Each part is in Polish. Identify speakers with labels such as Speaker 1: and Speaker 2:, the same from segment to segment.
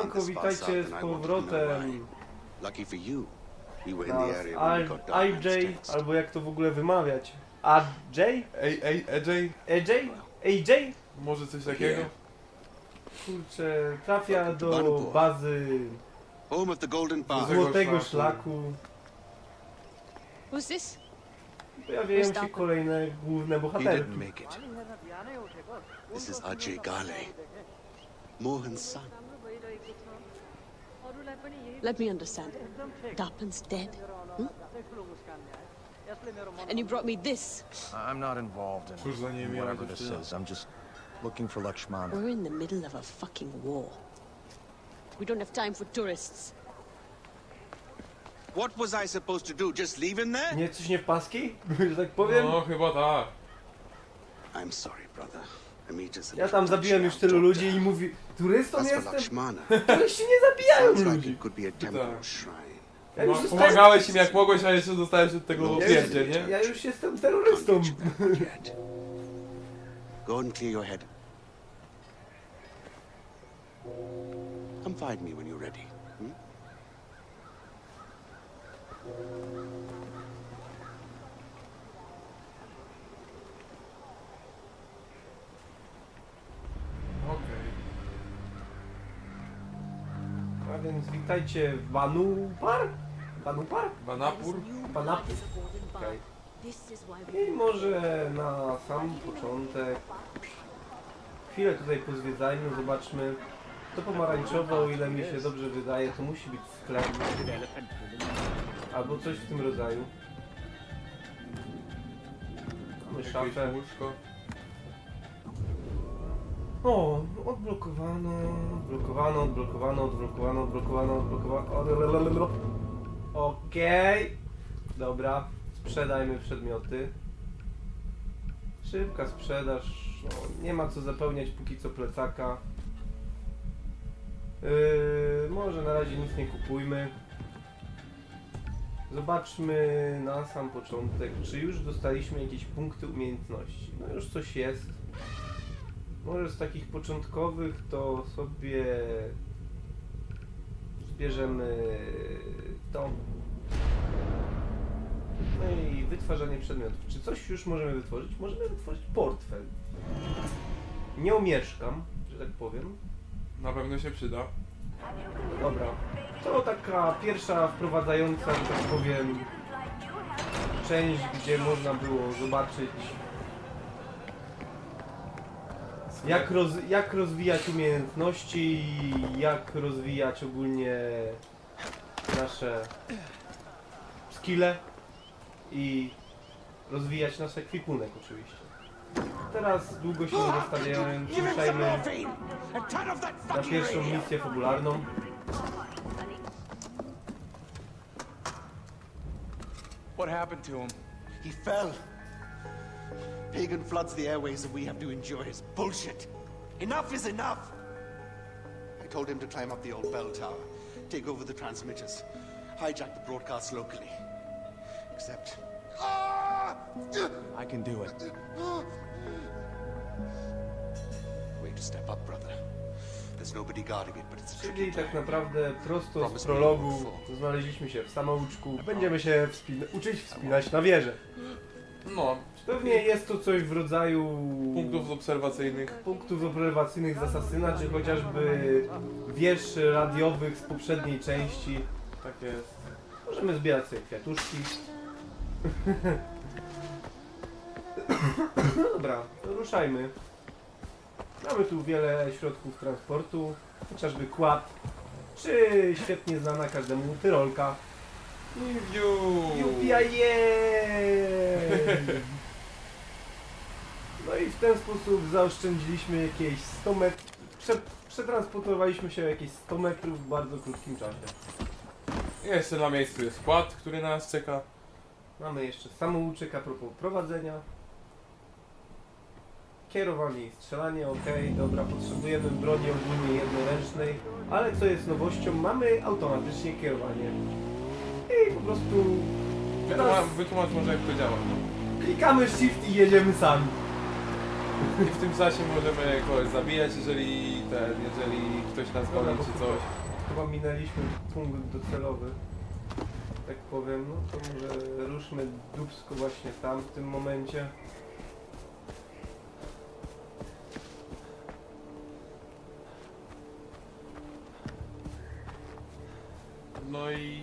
Speaker 1: Siemanko, witajcie z powrotem
Speaker 2: Lucky for you, we were in the area when
Speaker 1: IJ, albo jak to w ogóle wymawiać? AJ?
Speaker 3: AJ?
Speaker 1: AJ? AJ?
Speaker 3: Może coś takiego?
Speaker 1: Kurczę, trafia do bazy
Speaker 2: Home of the Golden Path.
Speaker 3: Złego
Speaker 1: Złotego
Speaker 3: Szlaku.
Speaker 4: Who's this?
Speaker 1: Pojawiają się kolejne główne
Speaker 2: He
Speaker 1: bohaterki.
Speaker 2: didn't make it. This is Ajay Gale, Mohan's son.
Speaker 4: Let me understand. Darpin's dead. Hmm? And you brought me this.
Speaker 5: I'm not involved in
Speaker 3: Cóż za niemiła
Speaker 5: whatever this is. I'm just looking for Lakshmana.
Speaker 4: We're in the middle of a fucking war. We don't have time for tourists.
Speaker 2: What was I supposed to do? Just leave him there?
Speaker 1: Nie, coś nie w paski? Że tak powiem.
Speaker 3: No, chyba tak.
Speaker 2: I'm sorry, brother.
Speaker 1: Ja tam zabiłem już tylu ludzi i mówi, turystą jestem? Turyści nie zabijają ludzi.
Speaker 2: it could be a temple
Speaker 3: Tak.
Speaker 2: shrine.
Speaker 1: Ja już
Speaker 3: No, pomagałeś im jak mogłeś, a jeszcze dostałeś od tego
Speaker 2: No,
Speaker 3: pierdzie,
Speaker 1: już,
Speaker 3: nie?
Speaker 1: ja już jestem terrorystą.
Speaker 2: Go and clear your head. Come find me when you're ready. Hmm?
Speaker 1: Więc witajcie w Banupar? Banupar?
Speaker 3: Banapur?
Speaker 1: Banapur. Okej. I może na sam początek chwilę tutaj pozwiedzajmy, zobaczmy. To pomarańczowe, o ile mi się dobrze wydaje, to musi być sklep. Albo coś w tym rodzaju. Mamy szafę.
Speaker 3: łóżko.
Speaker 1: O, odblokowano, odblokowano, odblokowano, odblokowano, odblokowano, odblokowano. Okej. Dobra, sprzedajmy przedmioty. Szybka sprzedaż. No, nie ma co zapełniać póki co plecaka. Yy, może na razie nic nie kupujmy. Zobaczmy na sam początek, czy już dostaliśmy jakieś punkty umiejętności. No już coś jest. Może z takich początkowych to sobie zbierzemy to. No i wytwarzanie przedmiotów. Czy coś już możemy wytworzyć? Możemy wytworzyć portfel. Nie omieszkam, że tak powiem.
Speaker 3: Na pewno się przyda.
Speaker 1: Dobra. To taka pierwsza wprowadzająca, że tak powiem, część, gdzie można było zobaczyć jak, roz, jak rozwijać umiejętności, jak rozwijać ogólnie nasze skille i rozwijać nasz ekwipunek oczywiście. Teraz długo się nie zostawiamy, ruszajmy na pierwszą misję fabularną.
Speaker 5: What happened to him?
Speaker 2: He fell. Pagan floods the airways and we have to endure his bullshit. Enough is enough! I told him to climb up the old bell tower, take over the transmitters, hijack the broadcasts locally. Except.
Speaker 5: I can do it.
Speaker 2: Way to step up, brother. There's nobody guarding it, but it's a
Speaker 1: Czyli
Speaker 2: tricky
Speaker 1: tak
Speaker 2: plan.
Speaker 1: naprawdę prosto z prologu znaleźliśmy się w samouczku. Będziemy się wspina- uczyć wspinać na wieżę.
Speaker 3: No,
Speaker 1: Pewnie jest to coś w rodzaju
Speaker 3: punktów obserwacyjnych.
Speaker 1: punktów obserwacyjnych z Asasyna, czy chociażby wież radiowych z poprzedniej części.
Speaker 3: Tak jest.
Speaker 1: Możemy zbierać sobie kwiatuszki. No dobra, ruszajmy. Mamy tu wiele środków transportu, chociażby kład, czy świetnie znana każdemu tyrolka. Jupiaje! No i w ten sposób zaoszczędziliśmy jakieś 100 metrów. Prze przetransportowaliśmy się jakieś 100 metrów w bardzo krótkim czasie.
Speaker 3: Jeszcze na miejscu jest skład, który na nas czeka.
Speaker 1: Mamy jeszcze samouczek a propos prowadzenia. Kierowanie i strzelanie, ok, dobra, potrzebujemy broni ogólnie jednoręcznej, ale co jest nowością, mamy automatycznie kierowanie. I po prostu
Speaker 3: Wytłumacz, wytłumacz może jak to działa. No.
Speaker 1: klikamy shift i jedziemy sami.
Speaker 3: I w tym czasie możemy kogoś zabijać, jeżeli ten, jeżeli ktoś nas goni czy coś.
Speaker 1: Chyba minęliśmy punkt docelowy. Tak powiem, no to może ruszmy dubsko właśnie tam w tym momencie.
Speaker 3: No i...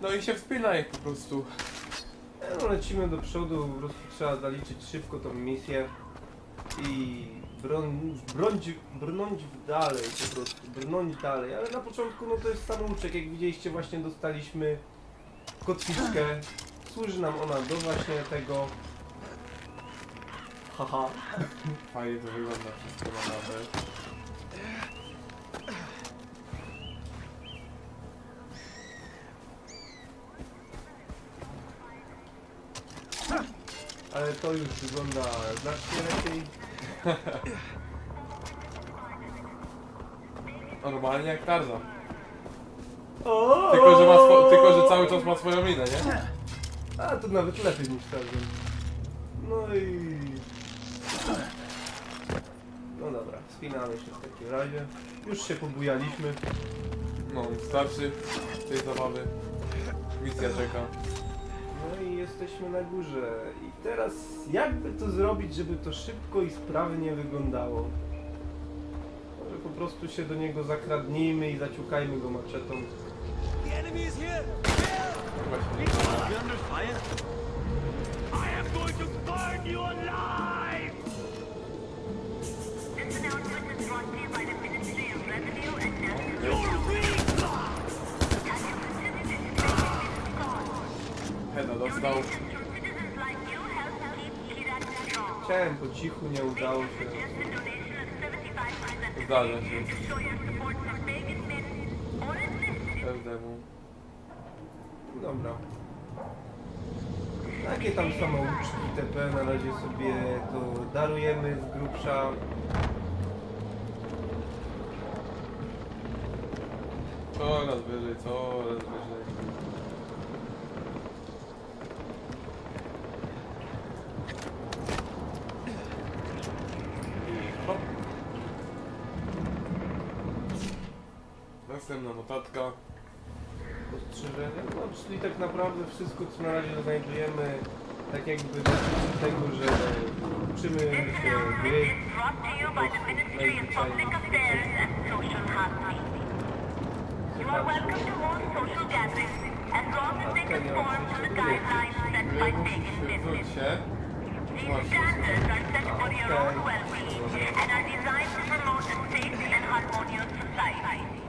Speaker 3: No i się wspinaj po prostu.
Speaker 1: No lecimy do przodu, po prostu trzeba zaliczyć szybko tą misję i bron, brnąć, brnąć dalej po prostu, brnąć dalej, ale na początku no to jest samouczek, jak widzieliście właśnie dostaliśmy kotwiczkę, służy nam ona do właśnie tego, haha,
Speaker 3: Fajnie to wygląda wszystko naprawdę.
Speaker 1: Ale to już wygląda znacznie lepiej.
Speaker 3: Normalnie jak Tarzan. Tylko że, ma swo- tylko, że cały czas ma swoją minę, nie?
Speaker 1: A to nawet lepiej niż Tarzan. No i... No dobra, spinamy się w takim razie. Już się pobujaliśmy.
Speaker 3: No, starczy tej zabawy. Misja czeka.
Speaker 1: No i jesteśmy na górze. I teraz jakby to zrobić, żeby to szybko i sprawnie wyglądało? Może po prostu się do niego zakradnijmy i zaciukajmy go maczetą.
Speaker 3: Właśnie. Dostał.
Speaker 1: Chciałem po cichu, nie udało się.
Speaker 3: Zdarza się. Każdemu.
Speaker 1: Dobra. Takie tam samouczki TP na razie sobie to darujemy z grubsza.
Speaker 3: Coraz wyżej, coraz wyżej. Następna notatka.
Speaker 1: Ostrzeżenie. No, czyli tak naprawdę wszystko, co na razie znajdujemy, tak jakby dotyczy tego, że uczymy się gry.
Speaker 6: These standards are set for your own well-being and are designed to promote a safe and harmonious society.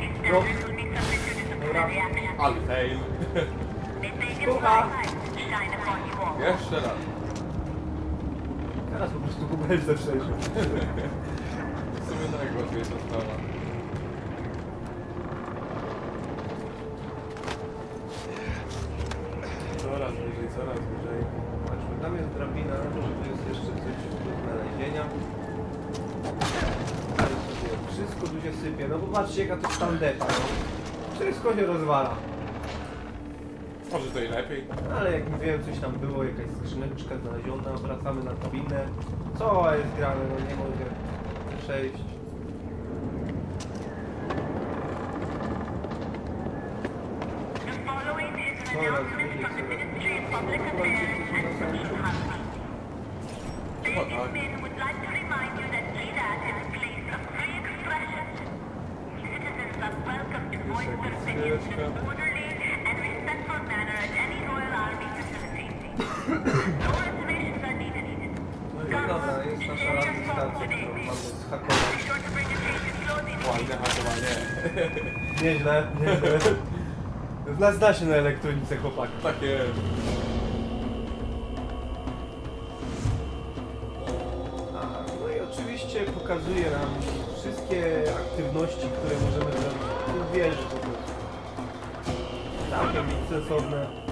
Speaker 6: Disciplinary action.
Speaker 3: Ale fail.
Speaker 6: All.
Speaker 3: Jeszcze raz.
Speaker 1: Teraz po prostu Google zewsząd.
Speaker 3: W sumie najłatwiejsza sprawa. Coraz wyżej, coraz wyżej.
Speaker 1: Patrzmy, tam jest drabina, może tu jest jeszcze coś do znalezienia. Sypie. No popatrzcie jaka to. No. Wszystko się rozwala.
Speaker 3: Może to i lepiej.
Speaker 1: Ale jak mówiłem, coś tam było, jakaś skrzyneczka znaleziona, wracamy na kabinę. Co jest grane, no nie mogę przejść. Coraz
Speaker 6: of Public
Speaker 1: Chyba
Speaker 6: Affairs No
Speaker 1: i dobra, jest nasza radiostacja, którą mamy zhakować.
Speaker 3: Ładne hakowanie.
Speaker 1: Nieźle, nieźle. Zna, zna się na elektronice chłopak.
Speaker 3: Tak jest.
Speaker 1: No i oczywiście pokazuje nam wszystkie aktywności, które możemy zrobić w wieży po prostu. Całkiem sensowne.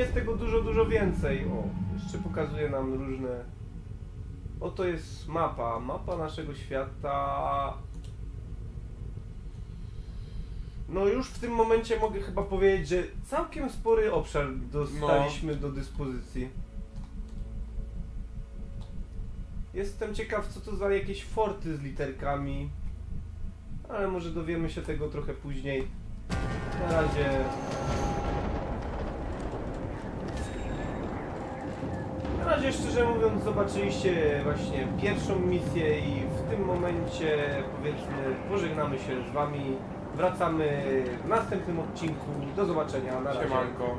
Speaker 1: Jest tego dużo, dużo więcej. O, jeszcze pokazuje nam różne... Oto jest mapa. Mapa naszego świata. No już w tym momencie mogę chyba powiedzieć, że całkiem spory obszar dostaliśmy do dyspozycji. Jestem ciekaw, co to za jakieś forty z literkami. Ale może dowiemy się tego trochę później. Na razie... Na razie, szczerze mówiąc, zobaczyliście właśnie pierwszą misję i w tym momencie, powiedzmy, pożegnamy się z Wami. Wracamy w następnym odcinku. Do zobaczenia. Na razie.
Speaker 3: Siemanko.